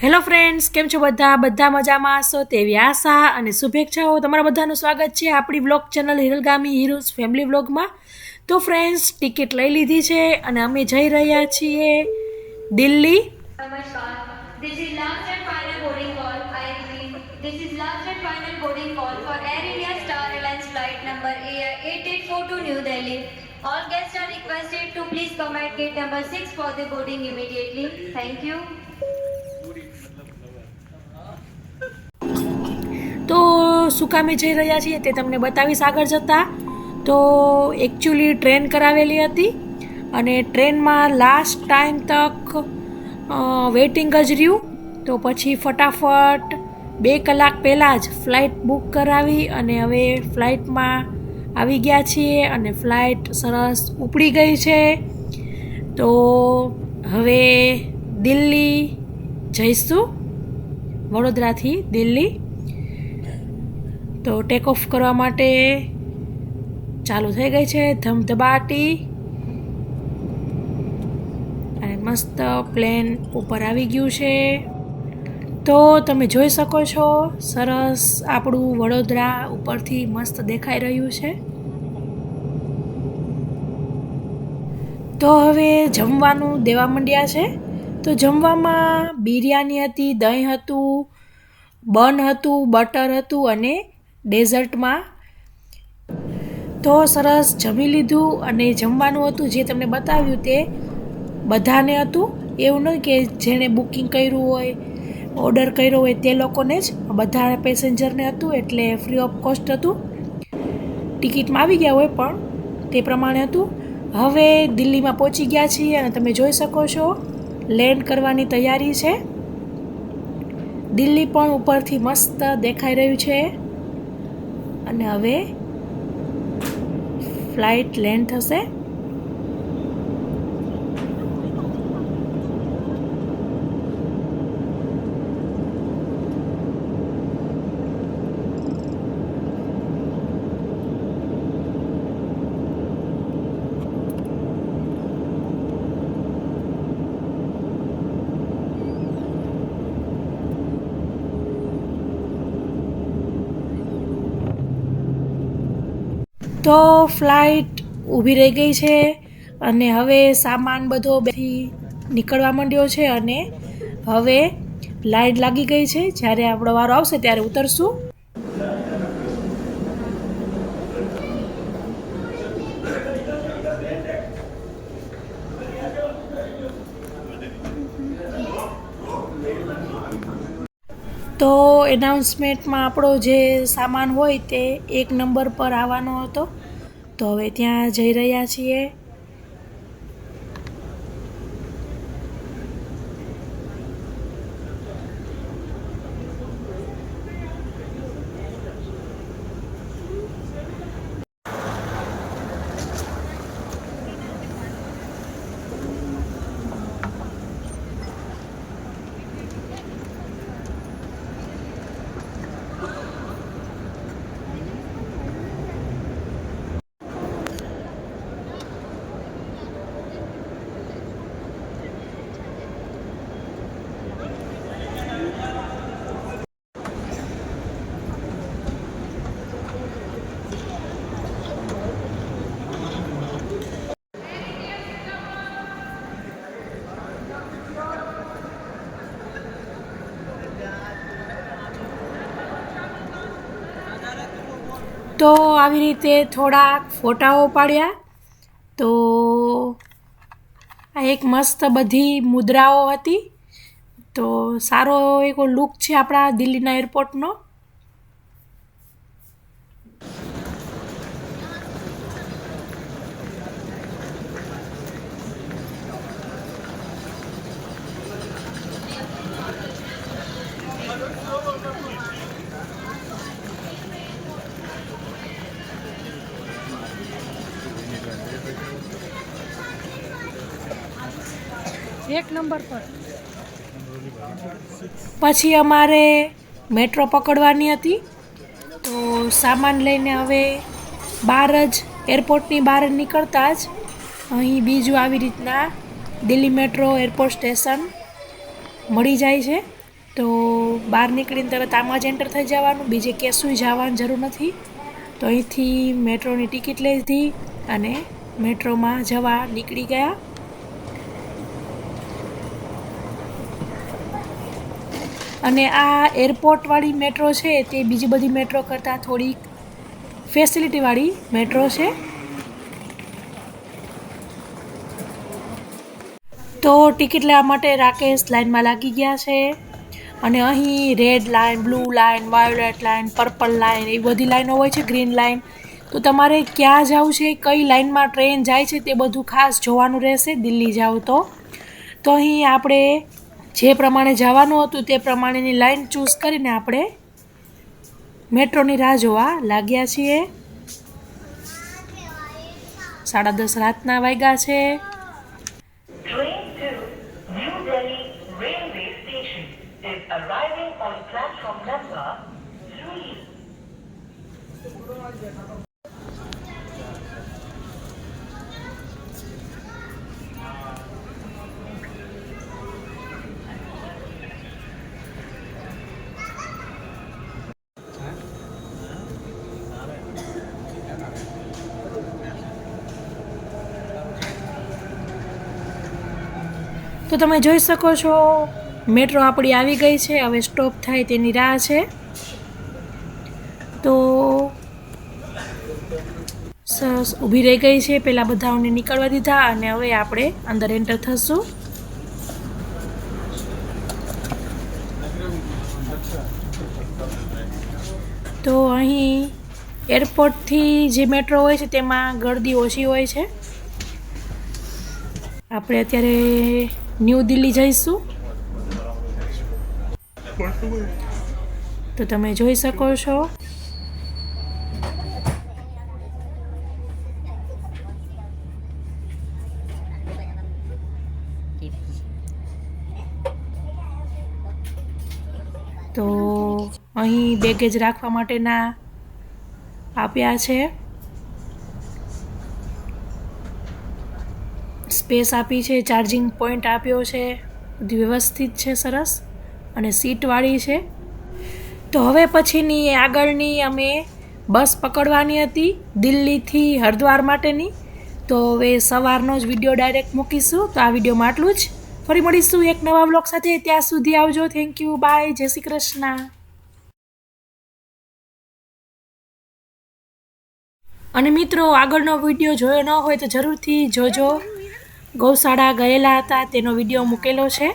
Hello friends કેમ છો બધા બધા મજામાં હશો તેવી આશા અને શુભેચ્છાઓ તમારા બધાનું સ્વાગત છે આપણી blog channel Hiralgami heroes family બ્લોગમાં તો ફ્રેન્ડ્સ ટિકિટ લઈ લીધી છે અને અમે જઈ રહ્યા છીએ Delhi Namaskar. This is last and final boarding call. I repeat, this is last and final boarding call for Air India Star Alliance flight number AIR 8842 New Delhi. All guests are requested to please come at gate number 6 for the boarding immediately. Thank you. શું કામે જઈ રહ્યા છીએ તે તમને બતાવીશ આગળ જતાં. તો એકચ્યુઅલી ટ્રેન કરાવેલી હતી અને ટ્રેનમાં લાસ્ટ ટાઈમ તક વેઇટિંગ જ રહ્યું. તો પછી ફટાફટ બે કલાક પહેલાં જ ફ્લાઇટ બુક કરાવી અને હવે ફ્લાઇટમાં આવી ગયા છીએ અને ફ્લાઇટ સરસ ઉપડી ગઈ છે. તો હવે દિલ્હી જઈશું. વડોદરાથી દિલ્હી તો ટેક ઓફ કરવા માટે ચાલુ થઈ ગઈ છે ધમધબાટી અને મસ્ત પ્લેન ઉપર આવી ગયું છે. તો તમે જોઈ શકો છો, સરસ આપણું વડોદરા ઉપરથી મસ્ત દેખાઈ રહ્યું છે. તો હવે જમવાનું દેવા માંડ્યા છે. તો જમવામાં બિરયાની હતી, દહીં હતું, બન હતું, બટર હતું અને ડેઝર્ટમાં. તો સરસ જમી લીધું અને જમવાનું હતું જે તમને બતાવ્યું તે બધાને હતું. એવું નહીં કે જેણે બુકિંગ કર્યું હોય, ઓર્ડર કર્યો હોય તે લોકોને જ. બધા પેસેન્જરને હતું એટલે ફ્રી ઓફ કોસ્ટ હતું. ટિકિટમાં આવી ગયા હોય પણ તે પ્રમાણે હતું. હવે દિલ્હીમાં પહોંચી ગયા છીએ અને તમે જોઈ શકો છો, લેન્ડ કરવાની તૈયારી છે. દિલ્હી પણ ઉપરથી મસ્ત દેખાઈ રહ્યું છે. અને હવે ફ્લાઇટ લેન્ડ થશે તો ફ્લાઇટ ઊભી રહી ગઈ છે અને હવે સામાન બધો બેથી નીકળવા માંડ્યો છે અને હવે લાઈટ લાગી ગઈ છે. જ્યારે આપણો વારો આવશે ત્યારે ઉતરશું. તો એનાઉન્સમેન્ટમાં આપણો જે સામાન હોય તે એક નંબર પર આવવાનો હતો. તો હવે ત્યાં જઈ રહ્યા છીએ. તો આવી રીતે થોડાક ફોટાઓ પાડ્યા. તો આ એક મસ્ત બધી મુદ્રાઓ હતી. તો સારો એવો લુક છે આપણા દિલ્હીના એરપોર્ટનો. એક નંબર પર. પછી અમારે મેટ્રો પકડવાની હતી. તો સામાન લઈને હવે બહાર જ એરપોર્ટની બહાર નીકળતા જ અહીં બીજું આવી રીતના દિલ્હી મેટ્રો એરપોર્ટ સ્ટેશન મળી જાય છે. તો બહાર નીકળીને તરત આમાં જ એન્ટર થઈ જવાનું, બીજે કેસુય જવાની જરૂર નથી. તો અહીંથી મેટ્રોની ટિકિટ લીધી અને મેટ્રોમાં જવા નીકળી ગયા. અને આ એરપોર્ટવાળી મેટ્રો છે, તે બીજી બધી મેટ્રો કરતાં થોડીક ફેસિલિટીવાળી મેટ્રો છે. તો ટિકિટ લેવા માટે રાકેશ લાઇનમાં લાગી ગયા છે અને અહીં red line, blue line, violet line, purple line એવી બધી લાઈનો હોય છે, ગ્રીન લાઇન. તો તમારે ક્યાં જવું છે, કઈ લાઇનમાં ટ્રેન જાય છે, તે બધું ખાસ જોવાનું રહેશે, દિલ્હી જાવ તો. તો અહીં આપણે જે પ્રમાણે જવાનું હતું તે પ્રમાણેની લાઈન ચૂઝ કરીને આપણે મેટ્રોની રાહ જોવા લાગ્યા છીએ. સાડા દસ રાતના વાગ્યા છે. તો તમે જોઈ શકો છો, મેટ્રો આપણી આવી ગઈ છે, હવે સ્ટોપ થાય તેની રાહ છે. તો સરસ ઊભી રહી ગઈ છે પહેલાં બધાઓને નીકળવા દીધા અને હવે આપણે અંદર એન્ટર થશું. તો અહીં એરપોર્ટથી જે મેટ્રો હોય છે, તેમાં ગળદી ઓછી હોય છે. આપણે અત્યારે ન્યૂ દિલ્હી જઈશું? તો તમે જોઈ શકો છો. તો અહીં બેગેજ રાખવા માટેના આપ્યા છે. સ્પેસ આપી છે, ચાર્જિંગ પોઈન્ટ આપ્યો છે, બધી વ્યવસ્થિત છે, સરસ. અને સીટવાળી છે. તો હવે પછીની આગળની અમે બસ પકડવાની હતી, દિલ્હીથી હરિદ્વાર માટેની. તો હવે સવારનો જ વીડિયો ડાયરેક્ટ મૂકીશું. તો આ વિડીયોમાં આટલું જ. ફરી મળીશું એક નવા બ્લોગ સાથે. ત્યાં સુધી આવજો. થેન્ક યુ બાય જય શ્રી કૃષ્ણ. અને મિત્રો, આગળનો વીડિયો જોયો ન હોય તો જરૂરથી જોજો. ગૌશાળા ગયેલા હતા તેનો વીડિયો મૂકેલો છે.